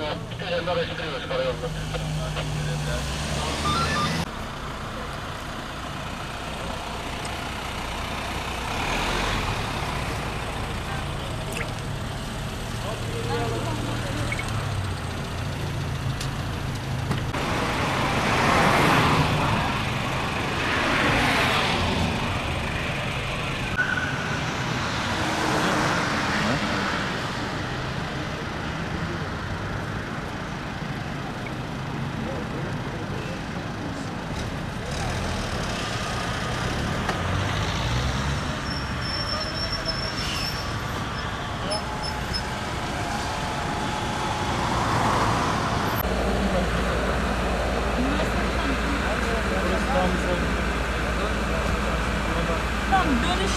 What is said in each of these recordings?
Tamam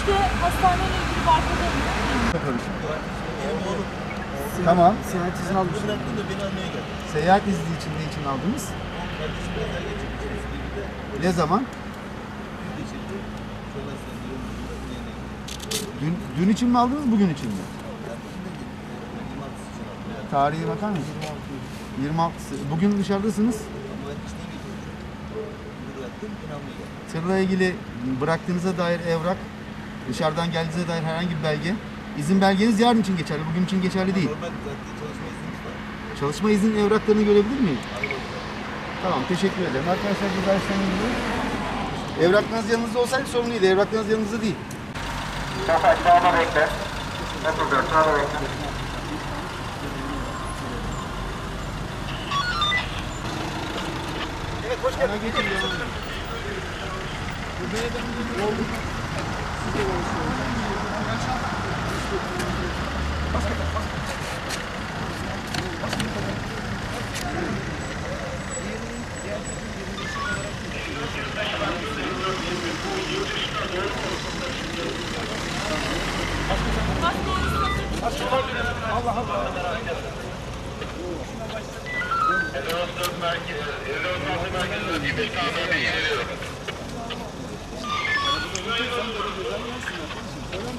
dönüşte hastaneyle ilgili bir arkadaşım. Tamam. Seyahat izni almış. Bıraktın da beni almaya geldi. Seyahat izni için ne için aldınız? Ne zaman? Dün, dün için mi aldınız, bugün için mi? Tarihi bakar mısın? 26'sı. Bugün dışarıdasınız. Tırla ilgili bıraktığınıza dair evrak, dışarıdan geldiğinize dair herhangi bir belge. İzin belgeniz yarın için geçerli, bugün için geçerli değil. Normal zaten çalışma iznimiz var. Çalışma izin evraklarını görebilir miyim? Tamam, teşekkür ederim. Arkadaşlar ceza işlemini Evraklarınız yanınızda olsaydı sorun değil. Evraklarınız yanınızda değil. Şafak sağda bekle. 34 sağda bekle. Bana geçin. Allah Allah. Erdoğan merkezi, Erdoğan merkezi 25 KM'ye geliyorum.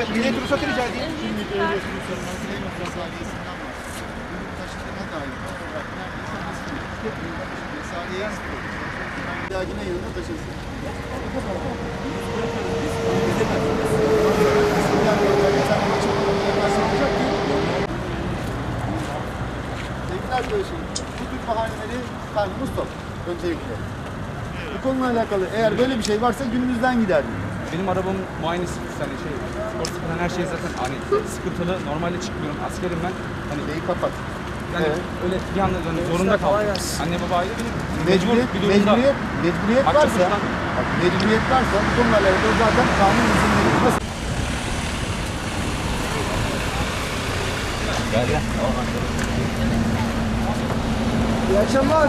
Evet, bilet ruhsatı rica edeyim. Ehliyeti Süleyman Mesaiye'sinden var. Ürün taşıdığına dair evrak neredeyse nasıl Mesaiye. Bir dahakine yanına taşırsın. Sevgili arkadaşım, bu tür bahaneleri karnımız tok. Öncelikle. Bu konuyla alakalı eğer böyle bir şey varsa günümüzden giderdim. Benim arabamın muayenesi hani şey sigortası falan her şey zaten hani sıkıntılı normalde çıkmıyorum askerim ben hani Şeyi kapat. yani Evet. öyle bir anda hani zorunda kaldım. Anne baba aile benim Mecburiyet, bir durumda. mecburiyet, mecburiyet Kaç varsa, bak, mecburiyet varsa bu konularla alakalı zaten kanun izinleri nasıl? İyi akşamlar.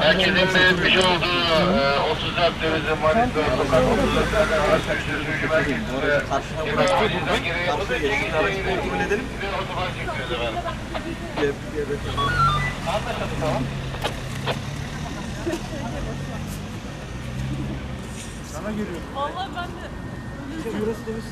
Herkesin belirtmiş olduğu e, 34 dövizin Manisa sokak 34'lerde araç sürücü merkezinde buradan. Karşıya geçsin, aracı kontrol edelim. otoban çekiyoruz efendim. Sana geliyor. Vallahi ben de Burası temiz.